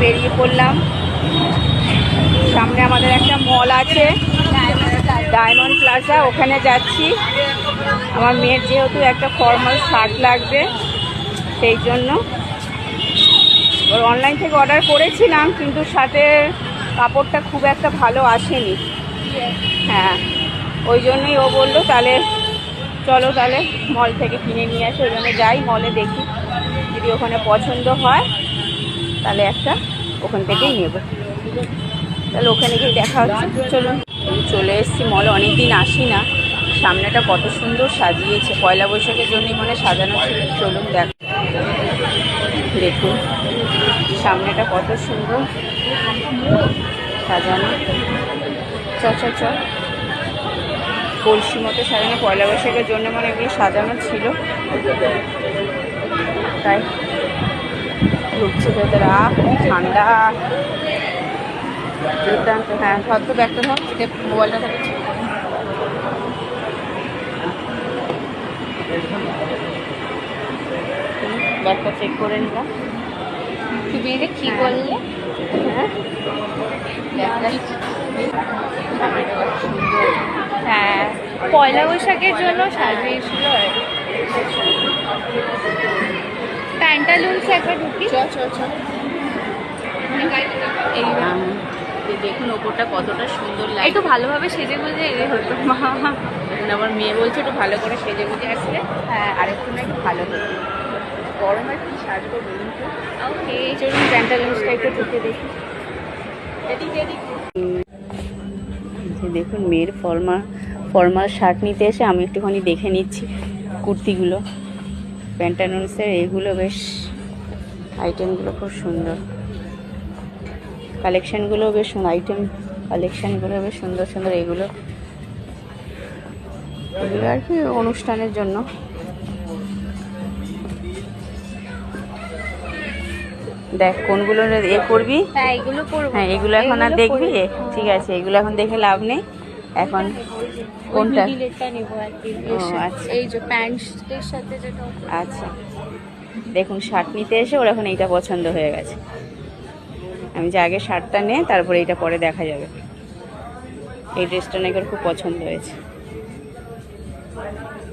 বেরিয়ে পড়লাম। সামনে আমাদের একটা মল আছে ডায়মন্ড প্লাজা ওখানে যাচ্ছি। আমার মেয়ের যেহেতু একটা ফর্মাল শার্ট লাগবে, সেই জন্য। ওর অনলাইন থেকে অর্ডার করেছিলাম, কিন্তু শার্টের কাপড়টা খুব একটা ভালো আসেনি। হ্যাঁ ওই জন্যই ও বলল, তাহলে চলো তাহলে মল থেকে কিনে নিয়ে আসি। ওই জন্য যাই মলে দেখি যদি ওখানে পছন্দ হয়। তাহলে একটা ওখান থেকেই নেব। তাহলে ওখানে গিয়ে দেখা হচ্ছে। চলুন, চলে এসেছি মলে অনেক দিন আসি না। সামনেটা কত সুন্দর সাজিয়েছে। পয়লা বৈশাখের জন্যই মনে সাজানো ছিল। চলুন দেখ। দেখুন, সামনেটা কত সুন্দর সাজানো। চ চ চ। কলসি মতো সাজানো। পয়লা বৈশাখের জন্য মানে এগুলো সাজানো ছিল। তাই ঢুকছে ভেতরে আহ ঠান্ডা হ্যাঁ ধর তো ব্যাগটা ধর। মোবাইলটা থাকে ব্যাগটা চেক করে নিলাম। তুমি এটা কি হ্যাঁ। হ্যাঁ। হ্যাঁ পয়লা বৈশাখের জন্য সাজিয়েছিল আর কি। প্যান্টালুন্স একবার ঢুকি। চ চ চ। এই দেখুন ওপরটা কতটা সুন্দর লাগে একটু ভালোভাবে সেজে গুজে এলে হতো। মা এখন আবার মেয়ে বলছে একটু ভালো করে সেজে গুজে আসলে। হ্যাঁ। আর একটু না একটু ভালো হতো গরমে কি সাজবো বলুন তো। ওকে চলুন প্যান্টালুন্সটা একটু ঢুকে দেখি। দেখুন মেয়ের ফর্মা ফর্মাল শার্ট নিতে এসে আমি একটুখানি দেখে নিচ্ছি কুর্তিগুলো। প্যান্টালুন্সের এগুলো বেশ আইটেমগুলো খুব সুন্দর। কালেকশানগুলো বেশ সুন্দর আইটেম কালেকশানগুলো বেশ সুন্দর সুন্দর এগুলো এগুলো আর কি অনুষ্ঠানের জন্য। দেখ কোনগুলো এ করবি? হ্যাঁ এগুলো করব। হ্যাঁ এগুলো এখন আর দেখবি? ঠিক আছে এগুলো এখন দেখে লাভ নেই। এখন কোনটা? আচ্ছা। এই যে প্যান্টের সাথে যেটা আচ্ছা। দেখুন শার্ট নিতে এসে ওর এখন এইটা পছন্দ হয়ে গেছে। আমি যে আগে শার্টটা নে তারপরে এইটা পরে দেখা যাবে। এই ড্রেসটা নাকি ওর খুব পছন্দ হয়েছে।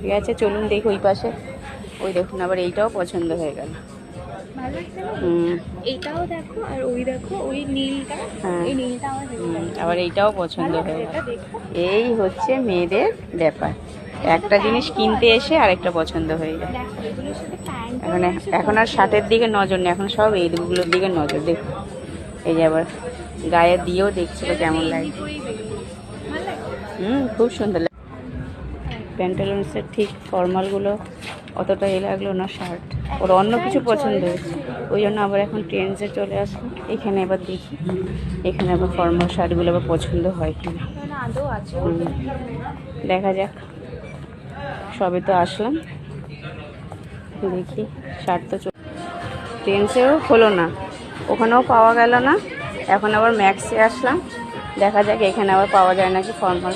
ঠিক আছে চলুন দেখি ওই পাশে। ওই দেখুন আবার এইটাও পছন্দ হয়ে গেল। দেখো আর ওই দেখো ওই নীলটা হ্যাঁ। এই নীলটা আমার আবার এইটাও পছন্দ হয়ে দেখো। এই হচ্ছে মেয়েদের ব্যাপার। একটা জিনিস কিনতে এসে আরেকটা পছন্দ হয়ে যায় দেখো এখন এখন আর শার্টের দিকে নজর নেই এখন সব এই এইগুলোর দিকে নজর দেখুন এই যে আবার গায়ে দিয়েও দেখছিল কেমন লাগে হুম খুব সুন্দর লাগে প্যান্টালুন্সের ঠিক ফর্মালগুলো অতটা এ লাগল না শার্ট। ওর অন্য কিছু পছন্দ হয়েছে। ওই জন্য আবার এখন ট্রেন্ডসে চলে আসলো এখানে এবার দেখি এখানে আবার ফর্মাল শার্টগুলো আবার পছন্দ হয় আছে হুম, দেখা যাক। সবে তো আসলাম। দেখি শার্ট তো ট্রেন্সেও হলো না। ওখানেও পাওয়া গেল না। এখন আবার ম্যাক্সে আসলাম। দেখা যাক এখানে আবার পাওয়া যায় নাকি ফর্মাল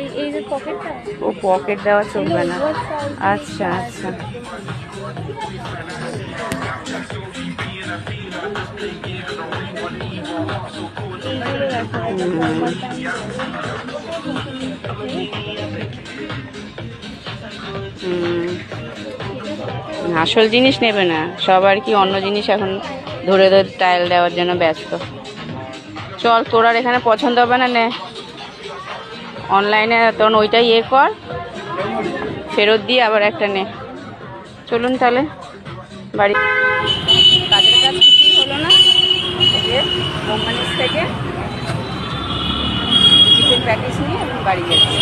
এই এই যে পকেটটা ও পকেট দেওয়া চলবে না। আচ্ছা আচ্ছা। আসল জিনিস নেবে না। সব আর কি অন্য জিনিস এখন ধরে ধরে টাইল দেওয়ার জন্য ব্যস্ত? চল তোর আর এখানে পছন্দ হবে না নে। অনলাইনে, তখন ওইটাই এ কর। ফেরত দিয়ে আবার একটা নে। চলুন তাহলে, বাড়ি কাজের না। কোম্পানির থেকে চিকেন নিয়ে বাড়ি যাচ্ছি